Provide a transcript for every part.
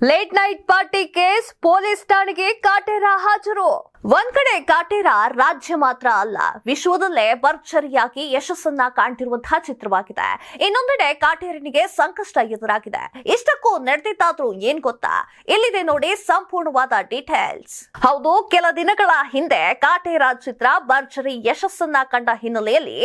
Late night party case police ಠಾಣೆಗೆ ಕಾಟೇರ ಹಾಜರು ಒಂದ್ ಕಡೆ ಕಾಟೇರ ರಾಜ್ಯ ಮಾತ್ರ ಅಲ್ಲ, ವಿಶ್ವದಲ್ಲೇ ಭರ್ಜರಿಯಾಗಿ ಯಶಸ್ಸನ್ನ ಕಾಣ್ತಿರುವಂತಹ ಚಿತ್ರವಾಗಿದೆ. ಇನ್ನೊಂದೆಡೆ ಕಾಟೇರನಿಗೆ ಸಂಕಷ್ಟ ಎದುರಾಗಿದೆ. ಇಷ್ಟಕ್ಕೂ ನಡೆದಿದ್ದಾದ್ರೂ ಏನ್ ಗೊತ್ತಾ? ಇಲ್ಲಿದೆ ನೋಡಿ ಸಂಪೂರ್ಣವಾದ ಡೀಟೇಲ್ಸ್ ಹೌದು, ಕೆಲ ದಿನಗಳ ಹಿಂದೆ ಕಾಟೇರ ಚಿತ್ರ ಭರ್ಜರಿ ಯಶಸ್ಸನ್ನ ಕಂಡ ಹಿನ್ನೆಲೆಯಲ್ಲಿ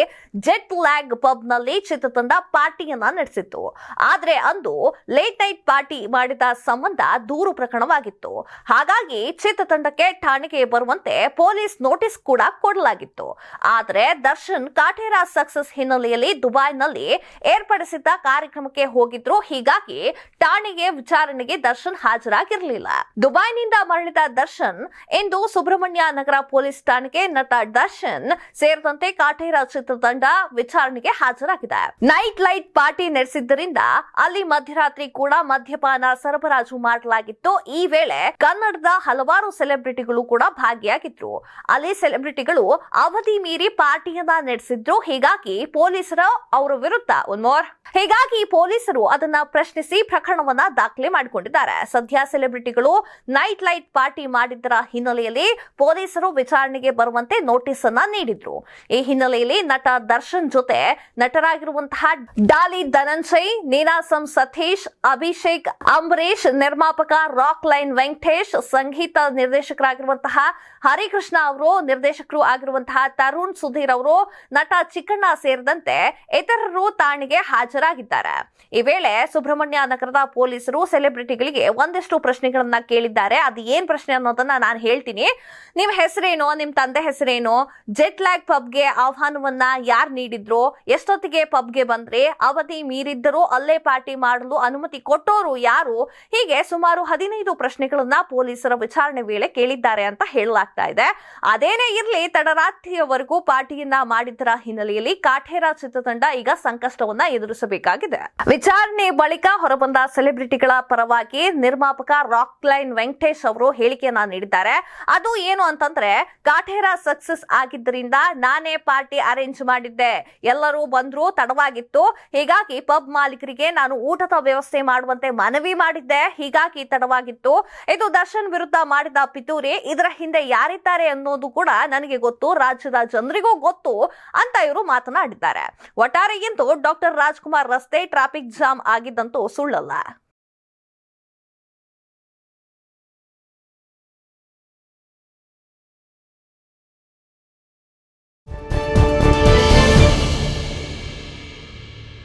ಜೆಟ್ ಲ್ಯಾಗ್ ಪಬ್ನಲ್ಲಿ ಚಿತ್ರತಂಡ ಪಾರ್ಟಿಯನ್ನ ನಡೆಸಿತ್ತು. ಆದ್ರೆ ಅಂದು ಲೇಟ್ ನೈಟ್ ಪಾರ್ಟಿ ಮಾಡಿದ ಸಂಬಂಧ ದೂರು ಪ್ರಕರಣವಾಗಿತ್ತು. ಹಾಗಾಗಿ ಚಿತ್ರತಂಡಕ್ಕೆ ಠಾಣೆಗೆ ಬರುವಂತೆ ಪೊಲೀಸ್ ನೋಟಿಸ್ ಕೂಡ ಕೊಡಲಾಗಿತ್ತು. ಆದರೆ ದರ್ಶನ್ ಕಾಟೇರ ಸಕ್ಸಸ್ ಹಿನ್ನೆಲೆಯಲ್ಲಿ ದುಬೈನಲ್ಲಿ ಏರ್ಪಡಿಸಿದ್ದ ಕಾರ್ಯಕ್ರಮಕ್ಕೆ ಹೋಗಿದ್ರು. ಹೀಗಾಗಿ ಠಾಣೆಗೆ ವಿಚಾರಣೆಗೆ ದರ್ಶನ್ ಹಾಜರಾಗಿರಲಿಲ್ಲ. ದುಬೈನಿಂದ ಮರಳಿದ ದರ್ಶನ್ ಇಂದು ಸುಬ್ರಹ್ಮಣ್ಯ ನಗರ ಪೊಲೀಸ್ ಠಾಣೆಗೆ ನಟ ದರ್ಶನ್ ಸೇರಿದಂತೆ ಕಾಟೇರ ಚಿತ್ರತಂಡ ವಿಚಾರಣೆಗೆ ಹಾಜರಾಗಿದೆ. ನೈಟ್ ಲೈಟ್ ಪಾರ್ಟಿ ನಡೆಸಿದ್ದರಿಂದ ಅಲ್ಲಿ ಮಧ್ಯರಾತ್ರಿ ಕೂಡ ಮದ್ಯಪಾನ ಸರಬರಾಜು ಮಾಡಲಾಗಿತ್ತು. ಈ ವೇಳೆ ಕನ್ನಡದ ಹಲವಾರು ಸೆಲೆಬ್ರಿಟಿಗಳು ಕೂಡ ಭಾಗಿಯಾಗಿದ್ರು. ಅಲ್ಲಿ ಸೆಲೆಬ್ರಿಟಿಗಳು ಅವಧಿ ಮೀರಿ ಪಾರ್ಟಿಯನ್ನ ನಡೆಸಿದ್ರು. ಹೀಗಾಗಿ ಪೊಲೀಸರ ಅವರ ವಿರುದ್ಧ ಒನ್ಮೋರ್ ಮೋರ್ ಹೀಗಾಗಿ ಪೊಲೀಸರು ಅದನ್ನ ಪ್ರಶ್ನಿಸಿ ಪ್ರಕರಣವನ್ನ ದಾಖಲೆ ಮಾಡಿಕೊಂಡಿದ್ದಾರೆ. ಸದ್ಯ ಸೆಲೆಬ್ರಿಟಿಗಳು ನೈಟ್ ಲೈಟ್ ಪಾರ್ಟಿ ಮಾಡಿದ್ದರ ಹಿನ್ನೆಲೆಯಲ್ಲಿ ಪೊಲೀಸರು ವಿಚಾರಣೆಗೆ ಬರುವಂತೆ ನೋಟಿಸ್ ಅನ್ನ ನೀಡಿದ್ರು. ಈ ಹಿನ್ನೆಲೆಯಲ್ಲಿ ನಟ ದರ್ಶನ್ ಜೊತೆ ನಟರಾಗಿರುವಂತಹ ಡಾಲಿ ಧನಂಜಯ್ ನೀನಾಸಂ ಸತೀಶ್, ಅಭಿಷೇಕ್ ಅಂಬರೀಶ್ ನಿರ್ಮಾಪಕ ರಾಕ್ ಲೈನ್ ವೆಂಕಟೇಶ್, ಸಂಗೀತ ನಿರ್ದೇಶಕರಾಗಿರುವಂತಹ ಹರಿಕೃಷ್ಣ ಅವರು ನಿರ್ದೇಶಕರು ಆಗಿರುವಂತಹ ತರುಣ್ ಸುಧೀರ್ ಅವರು ನಟ ಚಿಕ್ಕಣ್ಣ ಸೇರಿದಂತೆ ಇತರರು ತಾಣಿಗೆ ಹಾಜರಾಗಿದ್ದಾರೆ. ಈ ವೇಳೆ ಸುಬ್ರಹ್ಮಣ್ಯ ನಗರದ ಪೊಲೀಸರು ಸೆಲೆಬ್ರಿಟಿಗಳಿಗೆ ಒಂದಿಷ್ಟು ಪ್ರಶ್ನೆಗಳನ್ನ ಕೇಳಿದ್ದಾರೆ. ಅದು ಏನ್ ಪ್ರಶ್ನೆ ಅನ್ನೋದನ್ನ ನಾನು ಹೇಳ್ತೀನಿ. ನಿಮ್ ಹೆಸರೇನು? ನಿಮ್ ತಂದೆ ಹೆಸರೇನು? ಜೆಟ್ ಲ್ಯಾಗ್ ಪಬ್ಗೆ ಆಹ್ವಾನವನ್ನ ಯಾರು ನೀಡಿದ್ರು? ಎಷ್ಟೊತ್ತಿಗೆ ಪಬ್ಗೆ ಬಂದ್ರಿ? ಅವಧಿ ಮೀರಿದ್ದರೂ ಅಲ್ಲೇ ಪಾರ್ಟಿ ಮಾಡಲು ಅನುಮತಿ ಕೊಟ್ಟೋರು ಯಾರು? ಹೀಗೆ ಸುಮಾರು ಹದಿನೈದು ಪ್ರಶ್ನೆಗಳನ್ನ ಪೊಲೀಸರ ವಿಚಾರಣೆ ವೇಳೆ ಕೇಳಿದ್ದಾರೆ ಅಂತ ಹೇಳಲಾಗ್ತಾ ಇದೆ. ಅದೇನೇ ಇರಲಿ, ತಡರಾತ್ರಿಯವರೆಗೂ ಪಾರ್ಟಿಯನ್ನ ಮಾಡಿದ್ದರ ಹಿನ್ನೆಲೆಯಲ್ಲಿ ಕಾಠೇರ ಚಿತ್ರತಂಡ ಈಗ ಸಂಕಷ್ಟವನ್ನ ಎದುರಿಸಬೇಕಾಗಿದೆ. ವಿಚಾರಣೆ ಬಳಿಕ ಹೊರಬಂದ ಸೆಲೆಬ್ರಿಟಿಗಳ ಪರವಾಗಿ ನಿರ್ಮಾಪಕ ರಾಕ್ ಲೈನ್ ವೆಂಕಟೇಶ್ ಅವರು ಹೇಳಿಕೆಯನ್ನ ನೀಡಿದ್ದಾರೆ. ಅದು ಏನು ಅಂತಂದ್ರೆ ಕಾಠೇರ ಸಕ್ಸಸ್ ಆಗಿದ್ದರಿಂದ ನಾನೇ ಪಾರ್ಟಿ ಅರೇಂಜ್ ಮಾಡಿದ್ದೆ. ಎಲ್ಲರೂ ಬಂದ್ರು, ತಡವಾಗಿತ್ತು. ಹೀಗಾಗಿ ಪಬ್ ಮಾಲೀಕರಿಗೆ ನಾನು ಊಟದ ವ್ಯವಸ್ಥೆ ಮಾಡುವಂತೆ ಮನವಿ ಮಾಡಿದ್ದೆ. ಹೀಗಾಗಿ ತಡವಾಗಿತ್ತು. ಇದು ದರ್ಶನ್ ವಿರುದ್ಧ ಮಾಡಿದ ಪಿತೂರಿ. ಇದರ ಹಿಂದೆ ಯಾರಿದ್ದಾರೆ ಅನ್ನೋದು ಕೂಡ ನನಗೆ ಗೊತ್ತು, ರಾಜ್ಯದ ಜನರಿಗೂ ಗೊತ್ತು ಅಂತ ಇವರು ಮಾತನಾಡಿದ್ದಾರೆ. ಒಟ್ಟಾರೆಗಿಂತೂ ಡಾಕ್ಟರ್ ರಾಜ್ಕುಮಾರ್ ರಸ್ತೆ ಟ್ರಾಫಿಕ್ ಜಾಮ್ ಆಗಿದ್ದಂತೂ ಸುಳ್ಳಲ್ಲ.